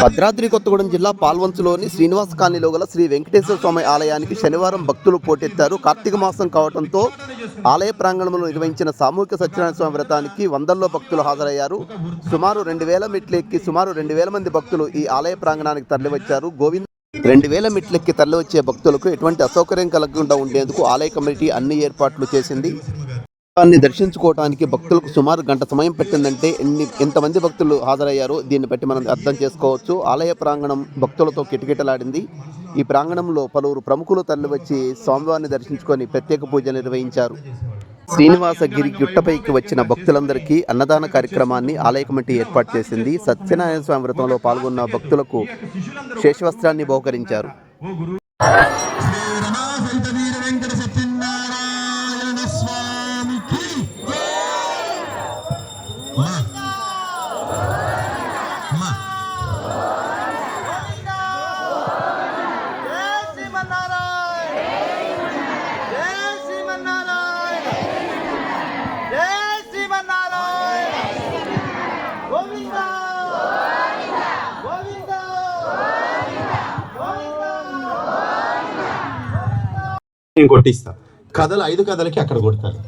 భద్రాద్రి కొత్తగూడెం జిల్లా పాల్వంచులోని శ్రీనివాస కాలనీలో గల శ్రీ వెంకటేశ్వర స్వామి ఆలయానికి శనివారం భక్తులు పోటెత్తారు. కార్తీక మాసం కావడంతో ఆలయ ప్రాంగణంలో నిర్వహించిన సామూహిక సత్యనారాయణ స్వామి వ్రతానికి వందల్లో భక్తులు హాజరయ్యారు. సుమారు రెండు వేల మెట్లు ఎక్కి సుమారు రెండు వేల మంది భక్తులు ఈ ఆలయ ప్రాంగణానికి తరలివచ్చారు. గోవింద్ రెండు వేల మెట్లెక్కి తరలివచ్చే భక్తులకు ఎటువంటి అసౌకర్యం కలగకుండా ఉండేందుకు ఆలయ కమిటీ అన్ని ఏర్పాట్లు చేసింది. దాన్ని దర్శించుకోవడానికి భక్తులకు సుమారు గంట సమయం పెట్టిందంటే ఎన్ని ఎంతమంది భక్తులు హాజరయ్యారో దీన్ని బట్టి మనం అర్థం చేసుకోవచ్చు. ఆలయ ప్రాంగణం భక్తులతో కిటకిటలాడింది. ఈ ప్రాంగణంలో పలువురు ప్రముఖులు తరలివచ్చి స్వామివారిని దర్శించుకొని ప్రత్యేక పూజ నిర్వహించారు. శ్రీనివాసగిరి గుట్టపైకి వచ్చిన భక్తులందరికీ అన్నదాన కార్యక్రమాన్ని ఆలయ కమిటీ ఏర్పాటు చేసింది. సత్యనారాయణ స్వామి వ్రతంలో పాల్గొన్న భక్తులకు శేషవస్త్రాన్ని బహుకరించారు. గోవింద గోవింద నేను కొట్టిస్తా. కథలు ఐదు కథలకి అక్కడ కొడతారు.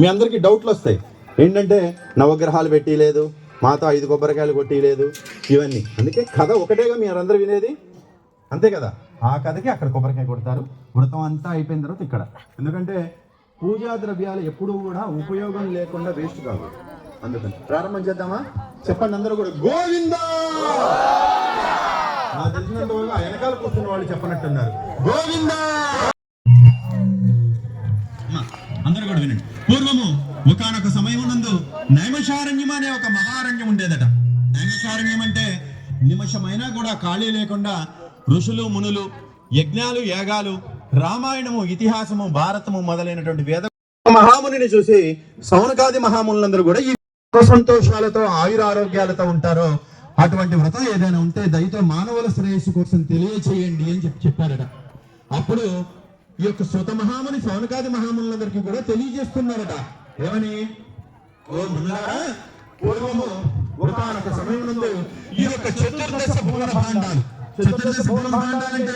మీ అందరికీ డౌట్లు వస్తాయి. ఏంటంటే నవగ్రహాలు పెట్టిలేదు మాతో ఐదు కొబ్బరికాయలు కొట్టిలేదు ఇవన్నీ. అందుకే కథ ఒకటేగా మీరందరూ వినేది? అంతే కదా? ఆ కథకి అక్కడ కొబ్బరికాయ కొడతారు. వ్రతం అంతా అయిపోయిన తర్వాత ఇక్కడ. ఎందుకంటే పూజా ద్రవ్యాలు ఎప్పుడూ కూడా ఉపయోగం లేకుండా వేస్ట్ కాదు అందుకని. ప్రారంభం చేద్దామా? చెప్పండి అందరూ కూడా. గోవింద! నాకు తెలిసినంత వరకు ఆ వెనకాల కూర్చున్న వాళ్ళు చెప్పనట్టున్నారు. గోవిందా! అందరూ కూడా వినండి. పూర్వము ఒకనొక సమయం నందు నైమశారణ్యం అనే ఒక మహారణ్యం ఉండేదట. నైమశారణ్యం అంటే నిమిషమైనా కూడా ఖాళీ లేకుండా ఋషులు మునులు యజ్ఞాలు యాగాలు రామాయణము ఇతిహాసము భారతము మొదలైనటువంటి వేద మహామునిని చూసి సౌనకాది మహామునులందరూ కూడా ఈ సంతోషాలతో సంతోషాలతో ఆయురారోగ్యాలతో ఉంటారో అటువంటి వ్రతం ఏదైనా ఉంటే దయతో మానవుల శ్రేయస్సు కోసం తెలియచేయండి అని చెప్పి చెప్పారట. అప్పుడు ఈ యొక్క సుత మహాముని సౌనకాది మహామునులందరికీ కూడా తెలియజేస్తున్నారట. ఏమని? ఓ మునులారా పూర్వము ఒకనొక సమయం నందు ఈ యొక్క చతుర్దశ భువన భాండాలు. చతుర్దశ భువన భాండాలు అంటే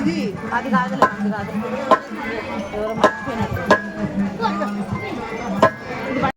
ఇది అది కాదు అది కాదు. ఎవరో మర్చిపోయినట్టు 我